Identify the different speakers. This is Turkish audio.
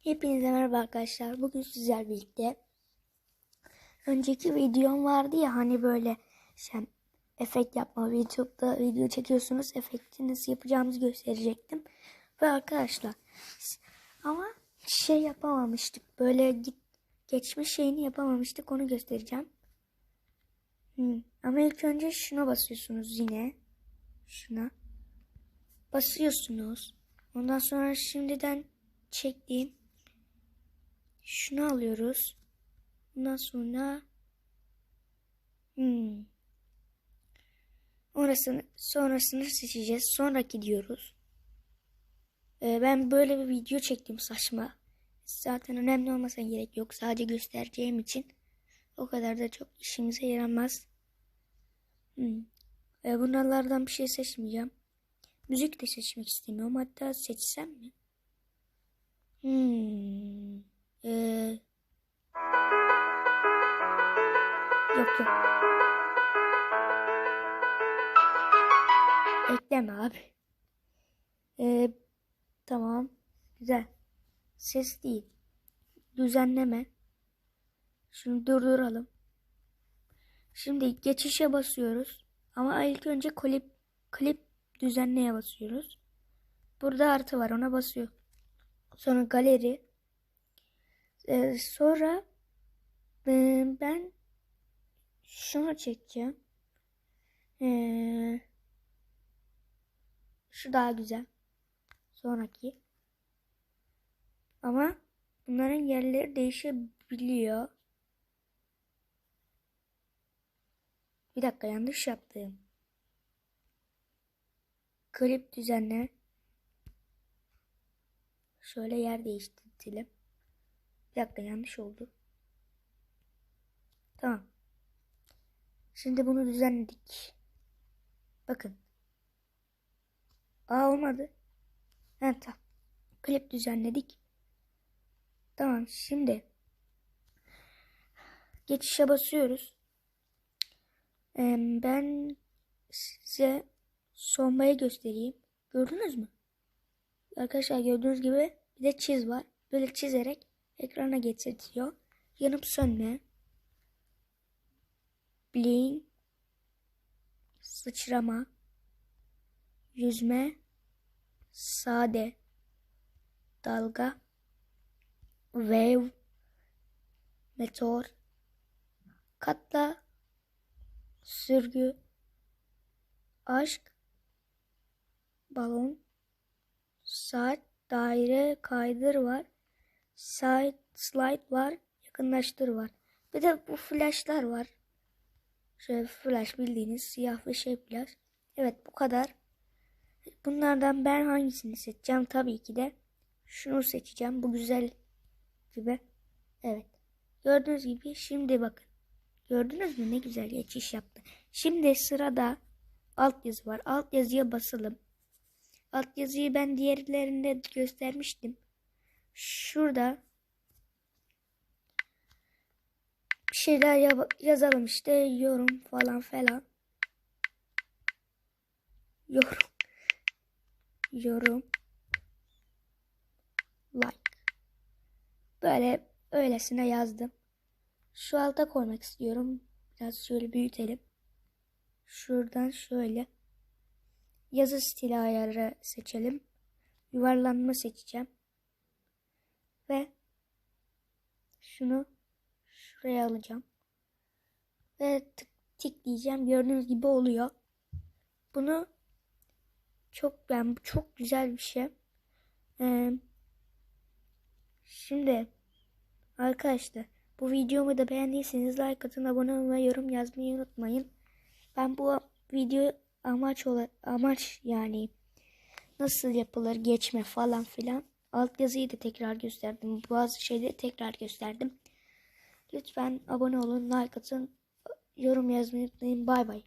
Speaker 1: Hepinize merhaba arkadaşlar. Bugün sizler birlikte önceki videom vardı ya hani böyle sen efekt yapma YouTube'da video çekiyorsunuz efekti nasıl yapacağımızı gösterecektim. Ve arkadaşlar ama şey yapamamıştık. Böyle git geçmiş şeyini yapamamıştık. Onu göstereceğim. Hmm. Ama ilk önce şuna basıyorsunuz yine. Şuna. Basıyorsunuz. Ondan sonra şimdiden çektiğim şunu alıyoruz. Ondan sonra hmm, orasını sonrasını seçeceğiz. Sonraki diyoruz. Ee, ben böyle bir video çektim saçma. Zaten önemli olmasa gerek yok. Sadece göstereceğim için o kadar da çok işimize yaramaz. Hmm. Ee, bunlardan bir şey seçmeyeceğim. Müzik de seçmek istemiyorum. Hatta seçsem mi? Ekleme abi. Ee, tamam. Güzel. Ses değil. Düzenleme. Şunu durduralım. Şimdi geçişe basıyoruz. Ama ilk önce klip klip düzenleye basıyoruz. Burada artı var ona basıyor. Sonra galeri. Ee, sonra e, ben şunu çekeceğim. Ee, şu daha güzel. Sonraki. Ama bunların yerleri değişebiliyor. Bir dakika yanlış yaptım. Klip düzenle. Şöyle yer değiştirelim. Bir dakika yanlış oldu. Tamam. Şimdi bunu düzenledik. Bakın. Aa olmadı. Ha tamam. Klip düzenledik. Tamam şimdi geçişe basıyoruz. Ee, ben size sonbayı göstereyim. Gördünüz mü? Arkadaşlar gördüğünüz gibi bir de çiz var. Böyle çizerek ekrana getiriyor. Yanıp sönme. Bling. Sıçrama. Yüzme. Sade. Dalga. Wave. Meteor. Katla. Sürgü. Aşk. Balon. Saat, daire, kaydır var. Side, slide var. Yakınlaştır var. Bir de bu flashlar var. Şöyle flash bildiğiniz siyah ve şey flash. Evet bu kadar. Bunlardan ben hangisini seçeceğim? Tabii ki de şunu seçeceğim. Bu güzel gibi. Evet. Gördüğünüz gibi şimdi bakın. Gördünüz mü ne güzel geçiş yaptı. Şimdi sırada altyazı var. Altyazıya basalım. Altyazıyı ben diğerlerinde göstermiştim. Şurada bir şeyler yazalım işte yorum falan falan. Yorum. Yorum. Like. Böyle öylesine yazdım. Şu alta koymak istiyorum. Biraz şöyle büyütelim. Şuradan şöyle. Yazı stili ayarı seçelim. Yuvarlanma seçeceğim. Ve şunu şuraya alacağım. Ve tık tik diyeceğim. Gördüğünüz gibi oluyor. Bunu çok bu çok güzel bir şey. Ee, şimdi arkadaşlar bu videomu da beğendiyseniz like atın, abone olmayı, yorum yazmayı unutmayın. Ben bu video amaç ola, amaç yani nasıl yapılır geçme falan filan. Alt yazıyı da tekrar gösterdim. Bazı şeyleri tekrar gösterdim. Lütfen abone olun, like atın, yorum yazmayı unutmayın. Bay bay.